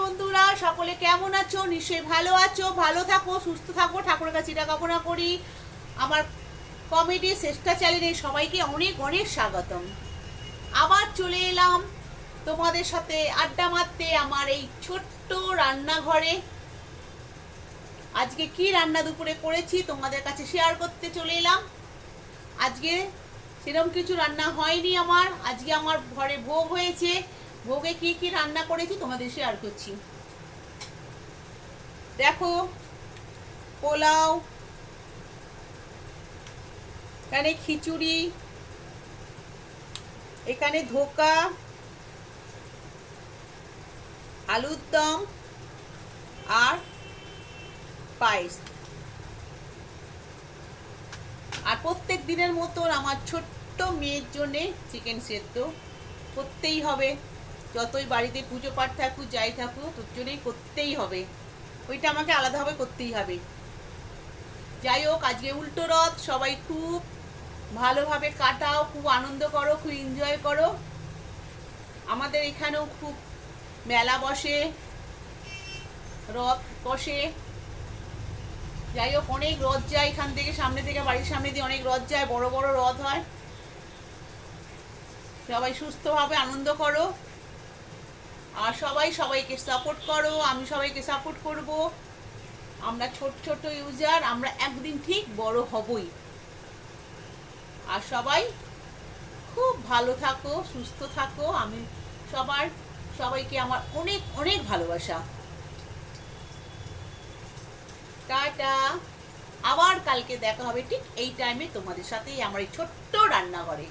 বন্ধুরা, সকলে কেমন আছো? নিশ্চয়ই ভালো আছো, ভালো থাকো, সুস্থ থাকো, ঠাকুরের কাছে এটা কামনা করি। আমার কমেডি চেষ্টা চ্যানেলে সবাইকে অনেক অনেক স্বাগতম। আবার চলে এলাম তোমাদের সাথে আড্ডা মারতে আমার এই ছোট্ট রান্নাঘরে। আজকে কি রান্না দুপুরে করেছি তোমাদের কাছে শেয়ার করতে চলে এলাম। আজকে সেরকম কিছু রান্না হয়নি আমার। আজকে আমার ঘরে ভোগ হয়েছে। ভোগে কি কি রান্না করেছি তোমাদের শেয়ার করছি। দেখো, পোলাও, এখানে খিচুড়ি, এখানে ধোকা, আলুর দম আর পায়েস। আর প্রত্যেক দিনের মতন আমার ছোট্ট মেয়ের জন্যে চিকেন সেদ্ধ করতেই হবে। যতই বাড়িতে পুজো পাঠ থাকুক, যাই থাকুক, তোর জন্যই করতেই হবে। ওইটা আমাকে আলাদাভাবে করতেই হবে। যাই হোক, আজকে উল্টো রথ, সবাই খুব ভালোভাবে কাটাও, খুব আনন্দ করো, খুব এনজয় করো। আমাদের এখানেও খুব মেলা বসে, রথ বসে। যাই হোক, অনেক রথ যায় এখান থেকে, সামনে থেকে, বাড়ির সামনে দিয়ে অনেক রথ যায়, বড় বড় রথ হয়। সবাই সুস্থভাবে আনন্দ করো। আর সবাই সবাইকে সাপোর্ট করো, আমি সবাইকে সাপোর্ট করব। আমরা ছোট ছোট ইউজার আমরা একদিন ঠিক বড় হবই। আর সবাই খুব ভালো থাকো, সুস্থ থাকো। আমি সবার, সবাইকে আমার অনেক অনেক ভালোবাসা। টাটা। আবার কালকে দেখা হবে ঠিক এই টাইমে তোমাদের সাথেই, আমার এই ছোট্ট রান্নাঘরে।